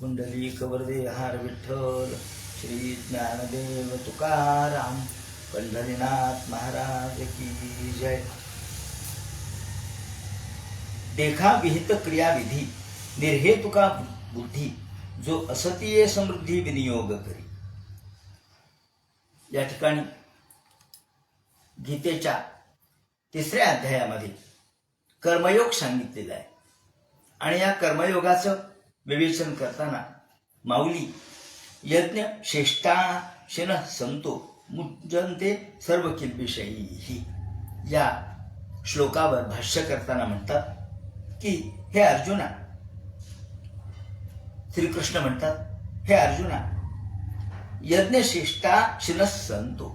कुंडली कवरदे हार विठ्ठल श्री ज्ञानदेव तुकाराम पंढरीनाथ महाराज की जय. देखा विहित क्रियाविधी निर्हेतुका बुद्धी जो असतीय समृद्धी विनियोग करी. या ठिकाणी गीतेच्या तिसऱ्या अध्यायामध्ये कर्मयोग सांगितलेला आहे. आणि या कर्मयोगाचं विवेचन करताना माऊली यज्ञ श्रेष्ठाशिन संतो मुजनते सर्व किल्बिषयी या श्लोकावर भाष्य करताना म्हणतात की हे अर्जुना श्रीकृष्ण म्हणतात हे अर्जुना यज्ञशिष्टा शिनस संतो.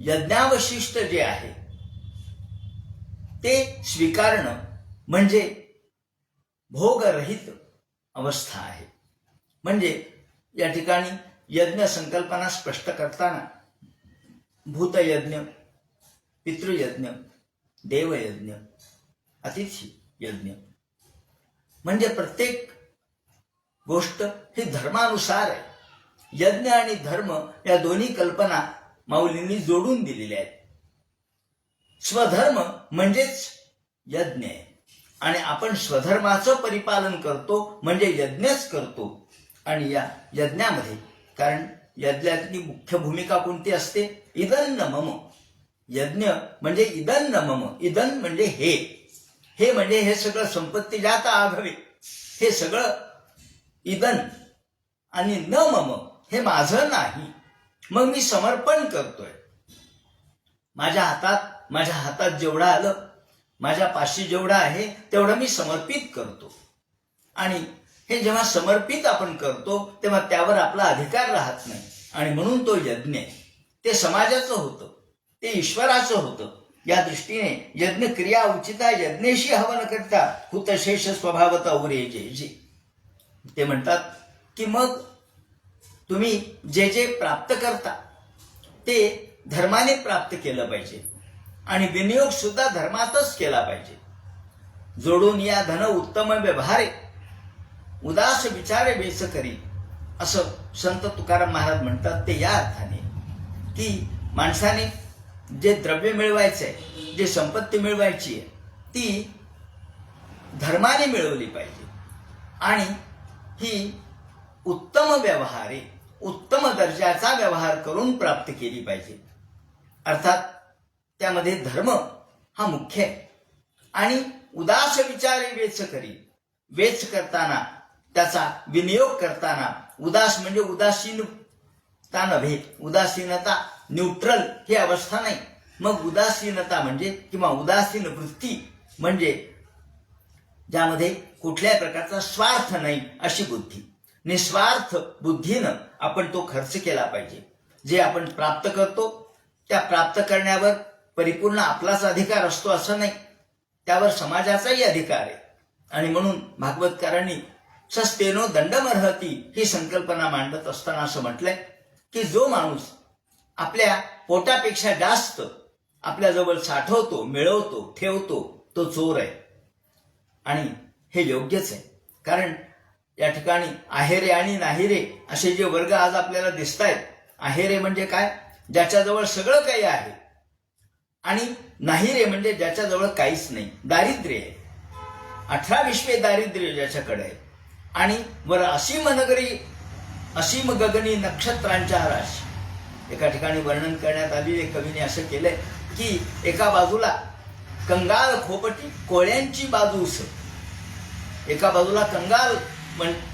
यज्ञावशिष्ट जे आहे ते स्वीकारणं म्हणजे भोगरहित अवस्था आहे. म्हणजे या ठिकाणी यज्ञ संकल्पना स्पष्ट करताना भूतयज्ञ पितृयज्ञ देवयज्ञ अतिथी यज्ञ म्हणजे प्रत्येक गोष्ट ही धर्मानुसार आहे. यज्ञ आणि धर्म या दोन्ही कल्पना माऊलींनी जोडून दिलेल्या आहेत. स्वधर्म म्हणजेच यज्ञ आहे. आणि आपण स्वधर्माचं परिपालन करतो म्हणजे यज्ञच करतो. आणि या यज्ञामध्ये कारण यज्ञातली मुख्य भूमिका कोणती असते? इदन्न मम. यज्ञ म्हणजे इदन्न मम. इदन म्हणजे हे. हे म्हणजे हे सगळं संपत्ती जात आघावे. हे सगळं इदन आणि न मम हे माझं नाही. मग मी समर्पण करतोय. माझ्या हातात माझ्या हातात जेवढं आलं माझ्या पाशी जेवढं आहे तेवढं मी समर्पित करतो. आणि हे जेव्हा समर्पित आपण करतो तेव्हा त्यावर आपला अधिकार राहत नाही. आणि म्हणून तो यज्ञ आहे. ते समाजाचं होतं ते ईश्वराचं होतं. या दृष्टीने यज्ञ क्रिया उचिता यज्ञेशी हवन करता हुतशेष स्वभावता उरे जे. ते म्हणतात की मग तुम्ही जे जे प्राप्त करता ते धर्माने प्राप्त केलं पाहिजे. आणि विनियोग सुद्धा धर्मातच केला पाहिजे. जोडून या धन उत्तम व्यवहारे उदास विचारे बेस करी असं संत तुकाराम महाराज म्हणतात ते या अर्थाने की माणसाने जे द्रव्य मिळवायचंय जे संपत्ती मिळवायची आहे ती धर्माने मिळवली पाहिजे. आणि ही उत्तम व्यवहारे उत्तम दर्जाचा व्यवहार करून प्राप्त केली पाहिजे. अर्थात त्यामध्ये धर्म हा मुख्य आहे. आणि उदास विचारे वेच करी. वेच करताना त्याचा विनियोग करताना उदास म्हणजे उदासीनता नव्हे उदासीनता न्यूट्रल ही अवस्था नाही. मग उदासीनता म्हणजे किंवा उदासीन वृत्ती म्हणजे ज्यामध्ये कुठल्याही प्रकारचा स्वार्थ नाही अशी बुद्धी. निस्वार्थ बुद्धीनं आपण तो खर्च केला पाहिजे. जे आपण प्राप्त करतो त्या प्राप्त करण्यावर परिपूर्ण आपलाच अधिकार असतो असं नाही. त्यावर समाजाचाही अधिकार आहे. आणि म्हणून भागवतकारांनी सस्तेनो दंडमर्हती ही संकल्पना मांडत असताना असं म्हटलंय की जो माणूस आपल्या पोटापेक्षा जास्त आपल्याजवळ साठवतो मिळवतो ठेवतो तो चोर आहे. आणि हे योग्यच आहे. कारण या ठिकाणी आहेरे आणि नाहिरे असे जे वर्ग आज आपल्याला दिसत आहेत आहेरे म्हणजे काय? ज्याच्याजवळ सगळं काही आहे आणि नाही रे म्हणजे ज्याच्याजवळ काहीच नाही. दारिद्र्य आहे. अठरा विश्वे दारिद्र्य ज्याच्याकडे आहे. आणि वर असीम नगरी असीम गगनी नक्षत्रांच्या राशी. एका ठिकाणी वर्णन करण्यात आलेले कवीने असं केलंय की एका बाजूला कंगाल खोपटी कोळ्यांची बाजूस एका बाजूला कंगाल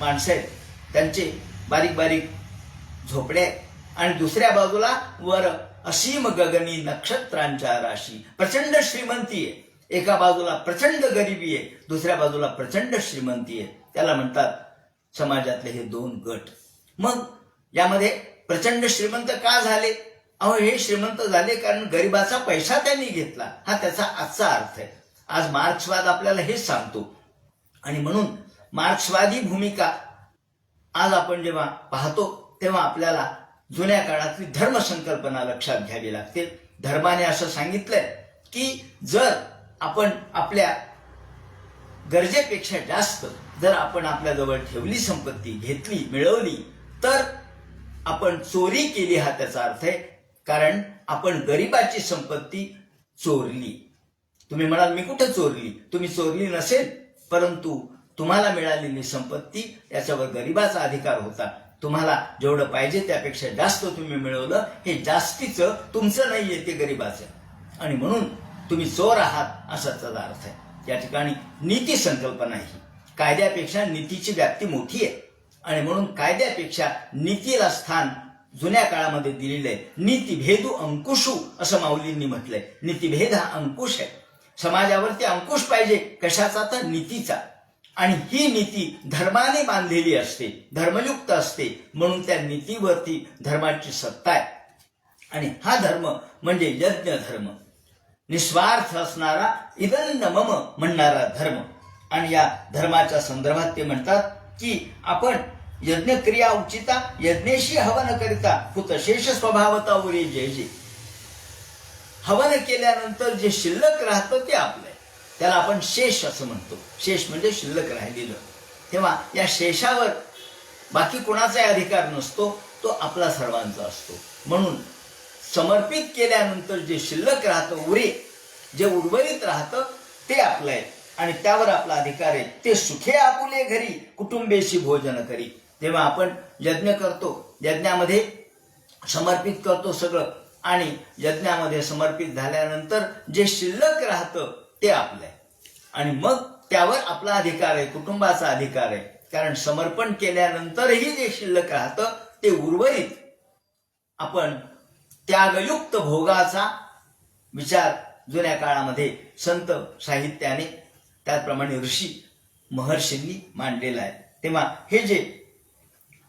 माणसं आहेत. त्यांचे बारीक बारीक झोपडे आहेत. आणि दुसऱ्या बाजूला वर असीम गगनी नक्षत्रांच्या राशी. प्रचंड श्रीमंती आहे. एका बाजूला प्रचंड गरिबी आहे दुसऱ्या बाजूला प्रचंड श्रीमंती आहे. त्याला म्हणतात समाजातले हे दोन गट. मग यामध्ये प्रचंड श्रीमंत का झाले? अहो हे श्रीमंत झाले कारण गरिबाचा पैसा त्यांनी घेतला. हा त्याचा आजचा अर्थ आहे. आज मार्क्सवाद आपल्याला हेच सांगतो. आणि म्हणून मार्क्सवादी भूमिका आज आपण जेव्हा पाहतो तेव्हा आपल्याला जुन्या काळातली धर्म संकल्पना लक्षात घ्यावी लागते धर्माने असं सांगितलंय की जर आपण आपल्या गरजेपेक्षा जास्त जर आपण आपल्याजवळ ठेवली संपत्ती घेतली मिळवली तर आपण चोरी केली हा त्याचा अर्थ आहे. कारण आपण गरिबाची संपत्ती चोरली. तुम्ही म्हणाल मी कुठं चोरली? तुम्ही चोरली नसेल परंतु तुम्हाला मिळालेली संपत्ती याच्यावर गरिबाचा अधिकार होता. तुम्हाला जेवढं पाहिजे त्यापेक्षा जास्त तुम्ही मिळवलं हे जास्तीचं तुमचं नाही ते गरिबाचं. आणि म्हणून तुम्ही चोर आहात असा त्याचा अर्थ आहे. या ठिकाणी नीती संकल्पना ही. कायद्यापेक्षा नीतीची व्याप्ती मोठी आहे. आणि म्हणून कायद्यापेक्षा नीतीला स्थान जुन्या काळामध्ये दिलेलं आहे नीतिभेदू अंकुशू असं माऊलींनी म्हटलंय. नीतिभेद हा अंकुश आहे. समाजावरती अंकुश पाहिजे. कशाचा तर नीतीचा. आणि ही नीती धर्माने बांधलेली असते धर्मयुक्त असते म्हणून त्या नीतीवरती धर्माची सत्ता आहे. आणि हा धर्म म्हणजे यज्ञ धर्म. निस्वार्थ असणारा इदन मम म्हणणारा धर्म. आणि या धर्माच्या संदर्भात ते म्हणतात की आपण यज्ञक्रिया उचिता यज्ञेशी हवन करिता हुतशेष स्वभावता उरे जय जे हवन केल्यानंतर जे शिल्लक राहतं ते आपलं त्याला आपण शेष असं म्हणतो. शेष म्हणजे शिल्लक राहिलेलं. तेव्हा या शेषावर बाकी कोणाचाही अधिकार नसतो तो आपला सर्वांचा असतो. म्हणून समर्पित केल्यानंतर जे शिल्लक राहतं उरे जे उर्वरित राहतं ते आपलं आहे. आणि त्यावर आपला अधिकार आहे. ते सुखे आपुले घरी कुटुंबेशी भोजन करी. तेव्हा आपण यज्ञ करतो. यज्ञामध्ये समर्पित करतो सगळं. आणि यज्ञामध्ये समर्पित झाल्यानंतर जे शिल्लक राहतं ते आपलं. आहे आणि मग त्यावर आपला अधिकार आहे कुटुंबाचा अधिकार आहे. कारण समर्पण केल्यानंतरही जे शिल्लक राहतं ते उर्वरित आपण त्यागयुक्त भोगाचा विचार जुन्या काळामध्ये संत साहित्याने त्याचप्रमाणे ऋषी महर्षींनी मांडलेला आहे. तेव्हा हे जे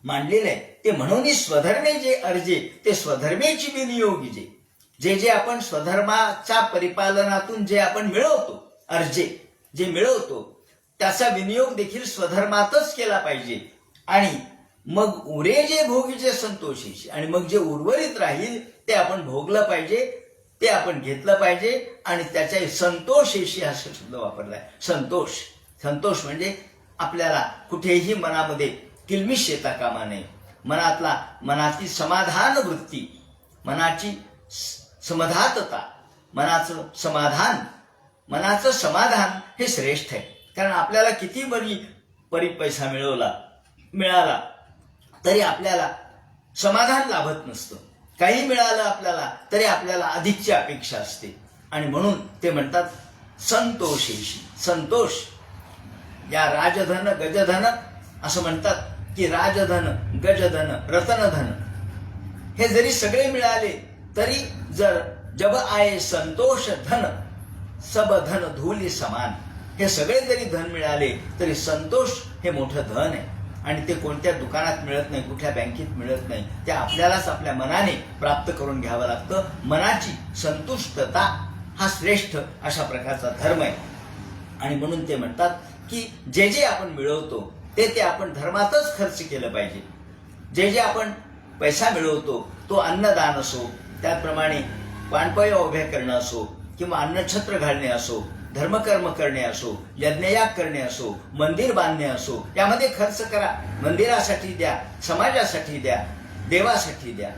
मांडलेलं आहे ते म्हणून स्वधर्मे जे अर्जे ते स्वधर्मेची विनियोगी जे जे जे आपण स्वधर्माच्या परिपालनातून जे आपण मिळवतो अर्जे जे मिळवतो त्याचा विनियोग देखील स्वधर्मातच केला पाहिजे. आणि मग उरे जे भोगीचे संतोषीशी आणि मग जे उर्वरित राहील ते आपण भोगलं पाहिजे ते आपण घेतलं पाहिजे आणि त्याच्या संतोषेशी हा शब्द वापरलाय संतोष. संतोष म्हणजे आपल्याला कुठेही मनामध्ये किलमिश येता कामा नये. मनातला मनाची समाधान वृत्ती मनाची समधातता मनाचं समाधान मनाचं समाधान हे श्रेष्ठ आहे. कारण आपल्याला किती बरी परी पैसा मिळवला मिळाला तरी आपल्याला समाधान लाभत नसतं. काही मिळालं आपल्याला तरी आपल्याला अधिकची अपेक्षा असते. आणि म्हणून ते म्हणतात संतोषेशी संतोष या राजधन गजधन असं म्हणतात की राजधन गजधन रतनधन. हे जरी सगळे मिळाले तरी जर जब आये संतोष धन सब धन धुली समान. हे सगळे जरी धन मिळाले तरी संतोष हे मोठं धन आहे. आणि ते कोणत्या दुकानात मिळत नाही कुठल्या बँकेत मिळत नाही ते आपल्यालाच आपल्या मनाने प्राप्त करून घ्यावं लागतं. मनाची संतुष्टता हा श्रेष्ठ अशा प्रकारचा धर्म आहे. आणि म्हणून ते म्हणतात की जे जे आपण मिळवतो ते ते आपण धर्मातच खर्च केलं पाहिजे. जे जे आपण पैसा मिळवतो तो अन्नदान असो त्याचप्रमाणे पाणपया उभ्या करणं असो किंवा अन्नछत्र घालणे असो धर्मकर्म करणे असो यज्ञयाग करणे असो मंदिर बांधणे असो यामध्ये खर्च करा. मंदिरासाठी द्या समाजासाठी द्या देवासाठी द्या.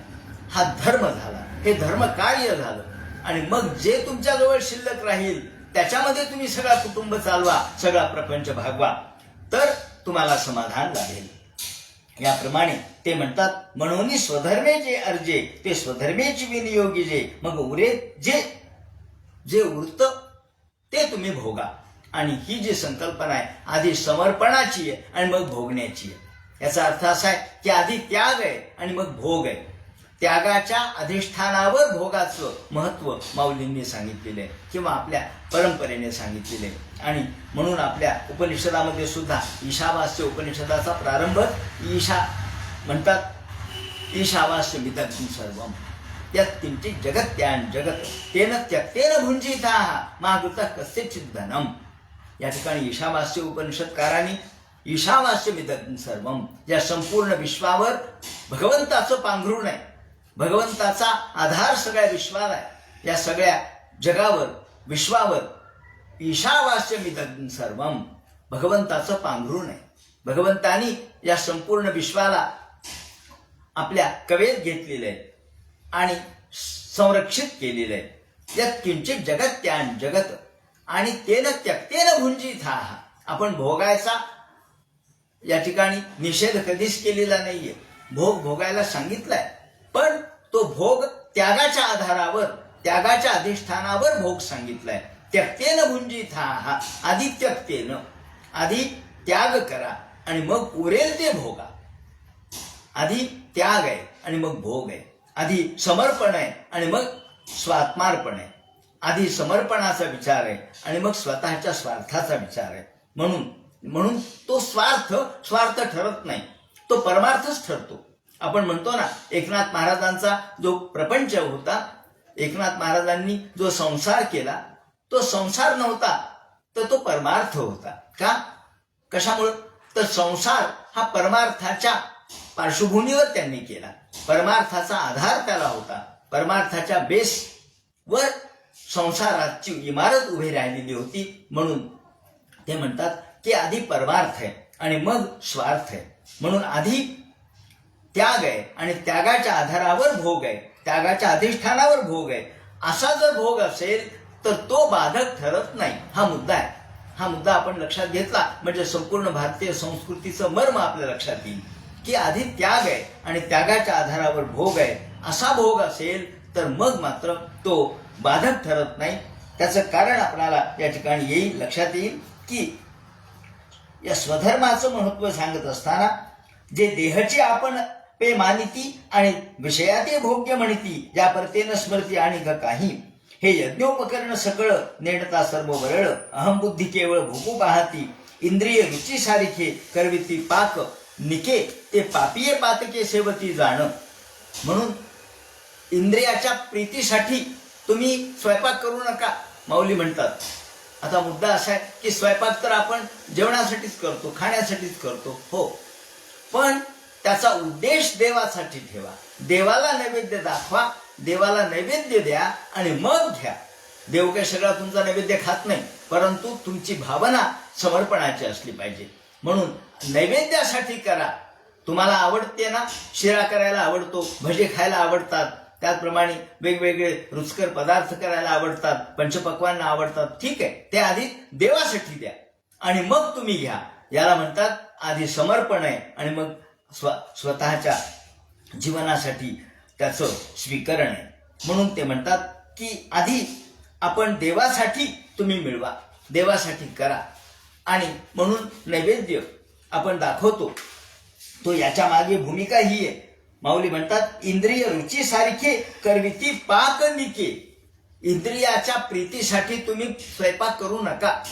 हा धर्म झाला. हे धर्म कार्य झालं. आणि मग जे तुमच्याजवळ शिल्लक राहील त्याच्यामध्ये तुम्ही सगळा कुटुंब चालवा सगळा प्रपंच भागवा. तर तुम्हाला समाधान लाभेल याप्रमाणे ते म्हणतात म्हणून स्वधर्मे जे अर्जे ते स्वधर्मेची विनियोगी जे मग उरे जे जे वृत्त ते तुम्ही भोगा. आणि ही जी संकल्पना आहे आधी समर्पणाची आहे आणि मग भोगण्याची आहे. याचा अर्थ असा आहे की आधी त्याग आहे आणि मग भोग आहे. त्यागाच्या अधिष्ठानावर भोगाचं महत्त्व माऊलींनी सांगितलेलं आहे किंवा आपल्या परंपरेने सांगितलेले आणि म्हणून आपल्या उपनिषदामध्ये सुद्धा ईशावास्य उपनिषदाचा प्रारंभ ईशा म्हणतात ईशावास्य विदग्धी सर्व यात किंचित जगत त्यान जगत तेन त्यक्तेन भुंजिता मागुत कस्यचित धनम। या ठिकाणी ईशावास्य उपनिषदकाराने ईशावास्य मिदग्नी सर्वम या संपूर्ण विश्वावर भगवंताचं पांघरुण आहे. भगवंताचा आधार सगळ्या विश्वाला आहे. या सगळ्या जगावर विश्वावर ईशावास्य मिदग्नी सर्वम भगवंताचं पांघरूण आहे. भगवंतानी या संपूर्ण विश्वाला आपल्या कवेत घेतलेलं आहे आणि संरक्षित केलेलं आहे यात किंचित जगत त्यान जगत आणि तेन त्यक्तेन भुंजित हा आपण भोगायचा या ठिकाणी निषेध कधीच केलेला नाहीये. भोग भोगायला सांगितलाय पण तो भोग त्यागाच्या आधारावर त्यागाच्या अधिष्ठानावर भोग सांगितलाय. त्यक्तेन भुंजित हा हा. आधी त्यक्तेन आधी त्याग करा आणि मग उरेल ते भोगा. आधी त्याग आहे आणि मग भोग आहे. आधी समर्पण आहे आणि मग स्वात्मार्पण आहे. आधी समर्पणाचा विचार आहे आणि मग स्वतःच्या स्वार्थाचा विचार आहे. म्हणून म्हणून तो स्वार्थ स्वार्थ ठरत नाही. तो परमार्थच ठरतो. आपण म्हणतो ना एकनाथ महाराजांचा जो प्रपंच होता एकनाथ महाराजांनी जो संसार केला तो संसार नव्हता तर तो परमार्थ होता. का? कशामुळं? तर संसार हा परमार्थाच्या पार्श्वभूमीवर त्यांनी केला. परमार्थाचा आधार त्याला होता. परमार्थाच्या बेस वर संसाराची इमारत उभी राहिलेली होती म्हणून. ते म्हणतात की आधी परमार्थ आहे आणि मग स्वार्थ आहे. म्हणून आधी त्याग आहे आणि त्यागाच्या आधारावर भोग आहे. त्यागाच्या अधिष्ठानावर भोग आहे. असा जर भोग असेल तर तो बाधक ठरत नाही. हा मुद्दा आहे. हा मुद्दा आपण लक्षात घेतला. म्हणजे संपूर्ण भारतीय संस्कृतीचं मर्म आपल्या लक्षात येईल. की आधी त्याग आहे आणि त्यागाच्या आधारावर भोग आहे. असा भोग असेल तर मग मात्र तो बाधक ठरत नाही. त्याचं कारण आपल्याला या ठिकाणी येईल लक्षात येईल की या स्वधर्माचं महत्त्व सांगत असताना जे देहची आपण पे मानिती आणि विषयाते भोग्य म्हणती ज्या परतेन स्मृती आणि ग काही हे यज्ञोपकरण सकळ नेणता सर्व वरळ अहमबुद्धी केवळ भूकू पाहती इंद्रिय रुची सारिखे करविती पाक निके ते पापीय पातके सेवती जाणं. म्हणून इंद्रियाच्या प्रीतीसाठी तुम्ही स्वयंपाक करू नका माऊली म्हणतात. आता मुद्दा असा आहे की स्वयंपाक तर आपण जेवणासाठीच करतो खाण्यासाठीच करतो हो. पण त्याचा उद्देश देवासाठी ठेवा. देवाला नैवेद्य दाखवा देवाला नैवेद्य द्या आणि मग घ्या. देव काही सगळा तुमचा नैवेद्य खात नाही परंतु तुमची भावना समर्पणाची असली पाहिजे. म्हणून नैवेद्यासाठी करा. तुम्हाला आवडते ना? शिरा करायला आवडतो भजे खायला आवडतात. त्याचप्रमाणे वेगवेगळे रुचकर पदार्थ करायला आवडतात पंचपक्वांना आवडतात. ठीक आहे ते आधी देवासाठी द्या. आणि मग तुम्ही घ्या. याला म्हणतात आधी समर्पण आहे. आणि मग स्व स्वतःच्या जीवनासाठी त्याचं स्वीकरण आहे. म्हणून ते म्हणतात की आधी आपण देवासाठी तुम्ही मिळवा. देवासाठी करा. आणि म्हणून नैवेद्य आपण दाखवतो. तो याच्या मागे भूमिका ही आहे. माऊली म्हणतात इंद्रिय रुची सारखे करविती पाक निके इंद्रियाच्या प्रीतीसाठी तुम्ही स्वयंपाक करू नका.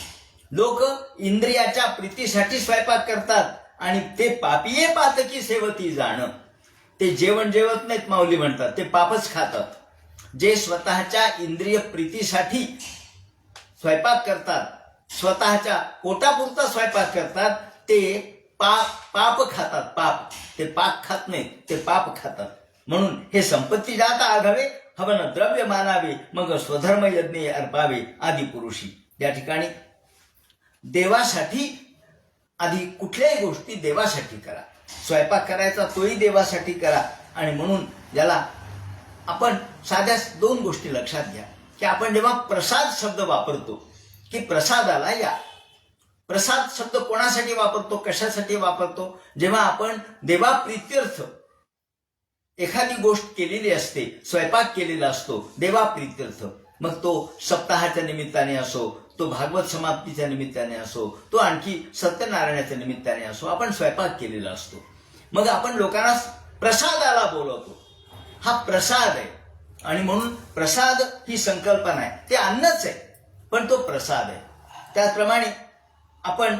लोक इंद्रियाच्या प्रीतीसाठी स्वयंपाक करतात आणि ते पापीये पातकी सेवती जाणं. ते जेवण जेवत नाहीत माऊली म्हणतात. ते पापच खातात. जे स्वतःच्या इंद्रिय प्रीतीसाठी स्वयंपाक करतात स्वतःच्या पोटापुरता स्वयंपाक करतात ते पाप पाप खातात पाप. ते पाप खात नाही ते पाप खातात. म्हणून हे संपत्ती जाता आघावे हवन द्रव्य मानावे मग स्वधर्म यज्ञ अर्पावे आदी पुरुषी. या ठिकाणी देवासाठी आधी कुठल्याही गोष्टी देवासाठी करा. स्वयंपाक करायचा तोही देवासाठी करा. आणि म्हणून याला आपण साध्या दोन गोष्टी लक्षात घ्या. की आपण जेव्हा प्रसाद शब्द वापरतो की प्रसादाला या. प्रसाद शब्द कोणासाठी वापरतो कशासाठी वापरतो? जेव्हा आपण देवाप्रित्यर्थ एखादी गोष्ट केलेली असते स्वयंपाक केलेला असतो देवाप्रित्यर्थ मग तो सप्ताहाच्या निमित्ताने असो तो भागवत समाप्तीच्या निमित्ताने असो तो आणखी सत्यनारायणाच्या निमित्ताने असो आपण स्वयंपाक केलेला असतो. मग आपण लोकांना प्रसादाला बोलवतो. हा प्रसाद आहे. आणि म्हणून प्रसाद ही संकल्पना आहे. ते अन्नच आहे पण तो प्रसाद आहे. त्याचप्रमाणे आपण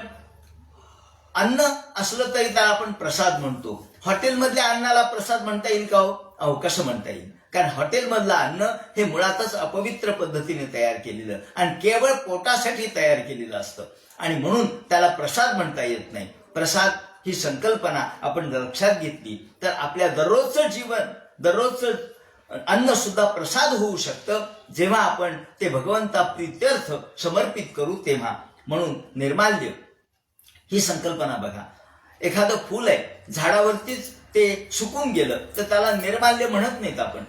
अन्न असलं तरी त्याला आपण प्रसाद म्हणतो. हॉटेलमधल्या अन्नाला प्रसाद म्हणता येईल का हो? अहो कसं म्हणता येईल? कारण हॉटेलमधलं अन्न हे मुळातच अपवित्र पद्धतीने तयार केलेलं आणि केवळ पोटासाठी तयार केलेलं असतं. आणि म्हणून त्याला प्रसाद म्हणता येत नाही. प्रसाद ही संकल्पना आपण जर लक्षात घेतली तर आपल्या दररोजचं जीवन दररोजचं अन्न सुद्धा प्रसाद होऊ शकतं. जेव्हा आपण ते भगवंता प्रित्यर्थ समर्पित करू तेव्हा म्हणून निर्माल्य. ही संकल्पना बघा. एखादं फूल आहे झाडावरतीच ते सुकून गेलं तर त्याला निर्माल्य म्हणत नाहीत आपण.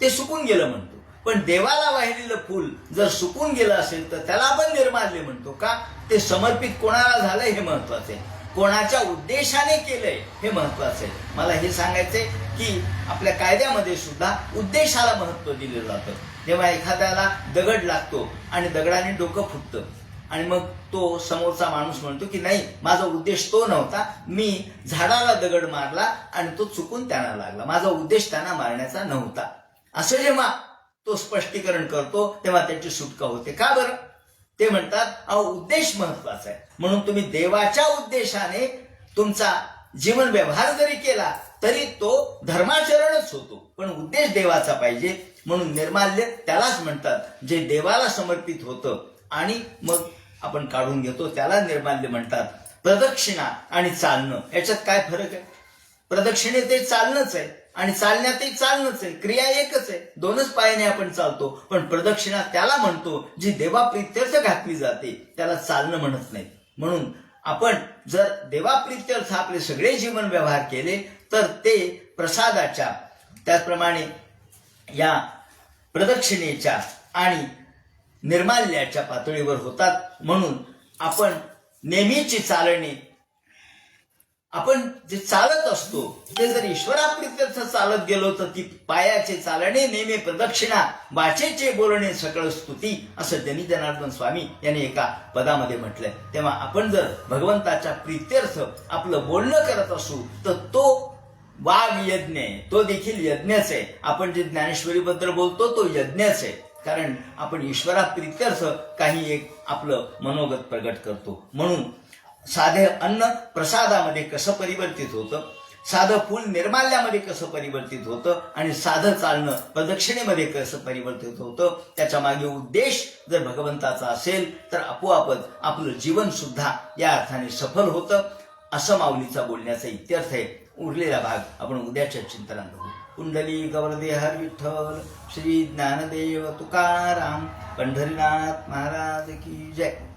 ते सुकून गेलं म्हणतो. पण देवाला वाहिलेलं फूल जर सुकून गेलं असेल तर त्याला आपण निर्माल्य म्हणतो का? ते समर्पित कोणाला झालंय हे महत्वाचं आहे. कोणाच्या उद्देशाने केलंय हे महत्वाचं आहे. मला हे सांगायचंय की आपल्या कायद्यामध्ये सुद्धा उद्देशाला महत्त्व दिलं जातं. जेव्हा एखाद्याला दगड लागतो आणि दगडाने डोकं फुटतं आणि मग तो समोरचा माणूस म्हणतो की नाही माझा उद्देश तो नव्हता. मी झाडाला दगड मारला आणि तो चुकून त्यांना लागला. माझा उद्देश त्यांना मारण्याचा नव्हता. असं जेव्हा तो स्पष्टीकरण करतो तेव्हा त्याची सुटका होते. का बरं? ते म्हणतात अहो उद्देश महत्त्वाचा आहे. म्हणून तुम्ही देवाच्या उद्देशाने तुमचा जीवन व्यवहार जरी केला तरी तो धर्माचरणच होतो. पण उद्देश देवाचा पाहिजे. म्हणून निर्माल्य त्यालाच म्हणतात जे देवाला समर्पित होतं. आणि मग आपण काढून घेतो त्याला निर्माल्य म्हणतात. प्रदक्षिणा आणि चालणं याच्यात काय फरक आहे? प्रदक्षिणे ते चालणंच आहे आणि चालण्यातही चालणंच आहे. क्रिया एकच आहे. दोनच पायाने आपण चालतो पण प्रदक्षिणा त्याला म्हणतो जी देवाप्रित्यर्थ घातली जाते त्याला चालणं म्हणत नाही. म्हणून आपण जर देवाप्रित्यर्थ आपले सगळे जीवन व्यवहार केले तर ते प्रसादाच्या त्याचप्रमाणे या प्रदक्षिणेच्या आणि निर्माल्याच्या पातळीवर होतात. म्हणून आपण नेहमीची चालणे आपण जे चालत असतो ते जर ईश्वराप्रित्यर्थ चालत गेलो तर ती पायाचे चालणे नेहमी प्रदक्षिणा वाचेचे बोलणे सकळ स्तुती असं त्यांनी जनार्दन स्वामी यांनी एका पदामध्ये म्हटलंय. तेव्हा आपण जर भगवंताच्या प्रित्यर्थ आपलं बोलणं करत असू तर तो वाघ यज्ञ आहे. तो देखील यज्ञच आहे. आपण जे ज्ञानेश्वरीबद्दल बोलतो तो यज्ञच आहे. कारण आपण ईश्वरा प्रित्यर्थ काही एक आपलं मनोगत प्रगट करतो. म्हणून साधे अन्न प्रसादामध्ये कसं परिवर्तित होतं? साधं फूल निर्माल्यामध्ये कसं परिवर्तित होतं? आणि साधं चालणं प्रदक्षिणेमध्ये कसं परिवर्तित होतं? त्याच्यामागे उद्देश जर भगवंताचा असेल तर आपोआपच आपलं जीवन सुद्धा या अर्थाने सफल होतं. असं माऊलीचा बोलण्याचा इत्यर्थ आहे. उरलेला भाग आपण उद्याच्या चिंतनात बघू. कुंडली गवरदे हर विठ्ठल श्री ज्ञानदेव तुकाराम पंढरीनाथ महाराज की जय.